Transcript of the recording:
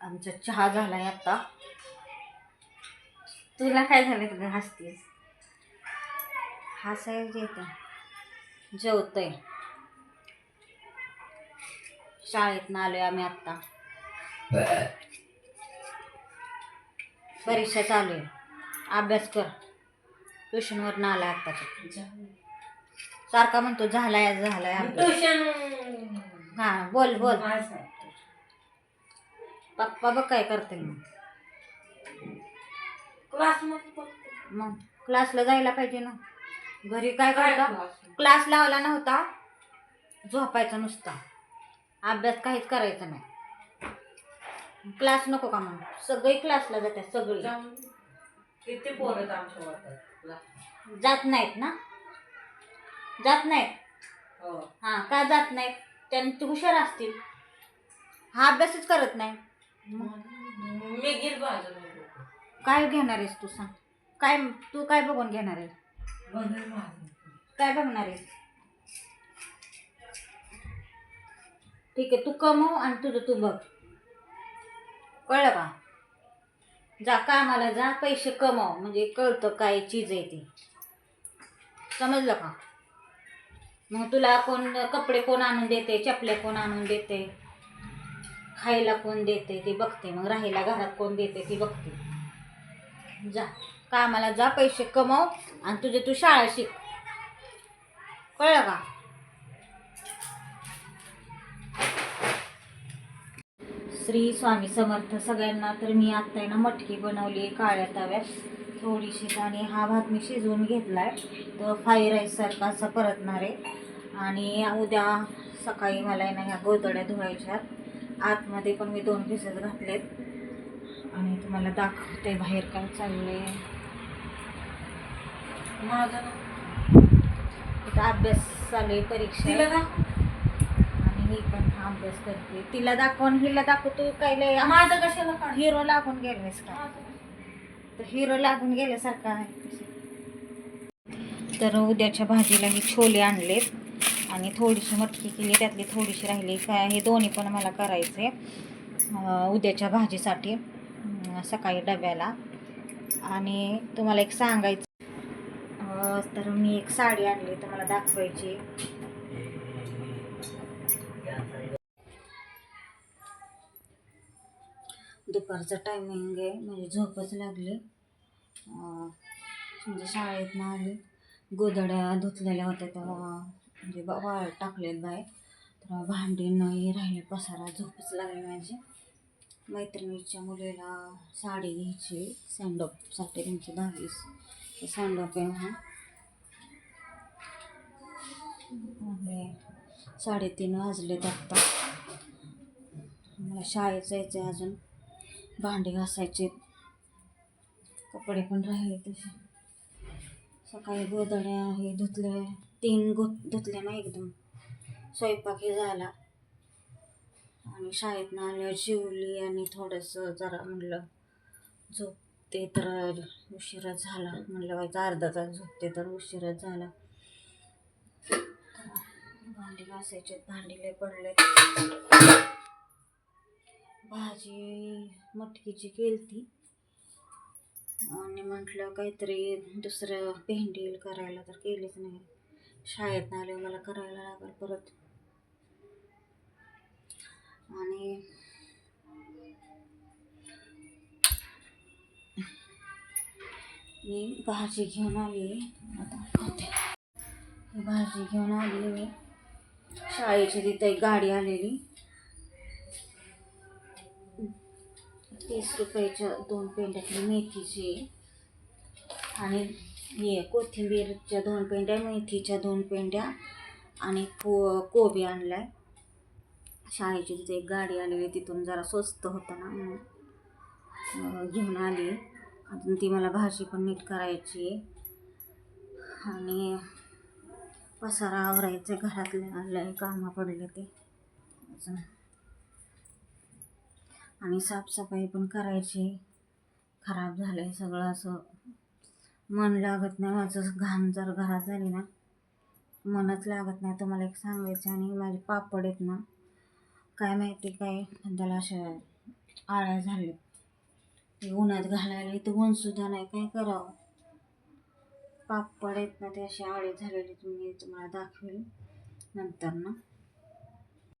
आमचा चहा झालाय आता. तुला काय झालं तुला हसतीस? हसायला येतं जेवतोय. शाळेतनं आलोय आम्ही आत्ता परीक्षा चालू आहे. अभ्यास कर. ट्युशनवरनं आलाय आत्ताच्या. सारखा म्हणतो झालाय झालाय ट्युशन हा बोल बोल. पप्पा बघ काय करते मग. मग क्लासला जायला पाहिजे ना. घरी काय करता? क्लास लावला नव्हता. झोपायचा नुसता. अभ्यास काहीच करायचा नाही. क्लास नको का मग? सगळी क्लासला जातात सगळी. किती आमच्या जात नाहीत ना? जात नाहीत? हो. हां का जात नाहीत? त्यांचे हुशार असतील. हा अभ्यासच करत नाही. मी गिर काय घेणार आहेस तू सांग. काय तू काय बघून घेणार आहेस? काय बघणार आहेस? ठीक आहे तू कमव आणि तुझं तू बघ. कळलं का? जा कामाला जा पैसे कमव. म्हणजे कळतं काय चीज आहे ती. समजलं का? मग तुला कोण कपडे कोण आणून देते चपले कोण आणून देते? खायला कोण देते ते बघते. मग राहायला घरात कोण देते ती बघते. जा. कामाला जा पैसे कमव आणि तुझे तू शाळा शिक. कळलं का? श्री स्वामी समर्थ सगळ्यांना तर मी आत्ता आहे ना मटकी बनवली आहे काळ्या तव्यात. थोडीशी आणि हा भात मी शिजवून घेतला आहे तर फ्राई राईससारखा असा परतणार आहे. आणि उद्या सकाळी मला ना ह्या गोदड्या धुवायच्यात आतमध्ये पण मी दोन भिजत घातलेत. आणि तुम्हाला दाखवते बाहेर काय चाललंय. माझं अभ्यास चालू आहे परीक्षा तिला आहे. ना आणि ही पण हा अभ्यास करते. तिला दाखवून हिला दाखवतो काय माझं कशाला काढ? हिरो लागून गेलायस का? तर हिरो लागून गेल्यासारखं आहे तर उद्याच्या भाजीला हे छोले आणलेत आणि थोडीशी मटकी केली त्यातली थोडीशी राहिली. काय हे दोन्ही पण मला करायचे उद्याच्या भाजीसाठी सकाळी डब्याला. आणि तुम्हाला एक सांगायचं तर मी एक साडी आणली तुम्हाला दाखवायची. दुपारचं टायमिंग आहे. म्हणजे झोपच लागली. म्हणजे म्हणजे शाळेतनं आली. गोधड्या धुतलेल्या होत्या तेव्हा. म्हणजे ब- वाळत टाकलेत बाहेर. तर भांडी नाही राहिले पसारा झोपच लागली माझी. मैत्रिणीच्या मुलीला साडी घ्यायची. सँडअपसाठी त्यांची दहावीस. सँडअप आहे म्हणून साडेतीन वाजलेत आत्ता मला शाळेत जायचं आहे अजून. भांडी घासायचे. कपडे पण राहिले तसे. सकाळी गोदड्या हे धुतले तीन गो धुतले ना एकदम. स्वयंपाकही झाला. आणि शाळेतनं आल्यावर शिवली आणि थोडंसं जरा म्हणलं झोपते तर उशिरा झाला. म्हणलं व्हायचं अर्धा तास झोपते तर उशिरा झाला. भांडी घासायचे. भांडी लय पडले भाजी मटकीची केलती. आणि म्हटलं काहीतरी दुसरं भेंडी करायला तर केलीच नाही. शाळेत आले मला करायला लागेल परत. आणि मी भाजी घेऊन आली. आता भाजी घेऊन आली मी. शाळेची तिथे एक गाडी आलेली. तीस रुपयाच्या दोन पेंड्यातली मेथीची. आणि हे कोथिंबीरच्या दोन पेंड्या मेथीच्या दोन पेंड्या आणि को कोबी आणला आहे शाळेची तिथे एक गाडी आलेली तिथून जरा स्वस्त होतं ना म्हणून. घेऊन आली. अजून ती मला भाजी पण नीट करायची आहे. आणि पसारा आवरायचं घरातले आहे कामं पडले ते. अजून आणि साफसफाई पण करायची. खराब झालं आहे सगळं असं. मन लागत नाही माझं घाण जर घरात झाली ना मनच लागत नाही. तुम्हाला एक सांगायचं आणि माझे पापड आहेत ना काय माहिती काय त्याला अशा आळ्या झाल्या ते उन्हात घालायला इथं ऊनसुद्धा नाही काय करावं? पापड आहेत ना ते असे आळे झालेले तुम्ही तुम्हाला दाखवेल नंतर ना.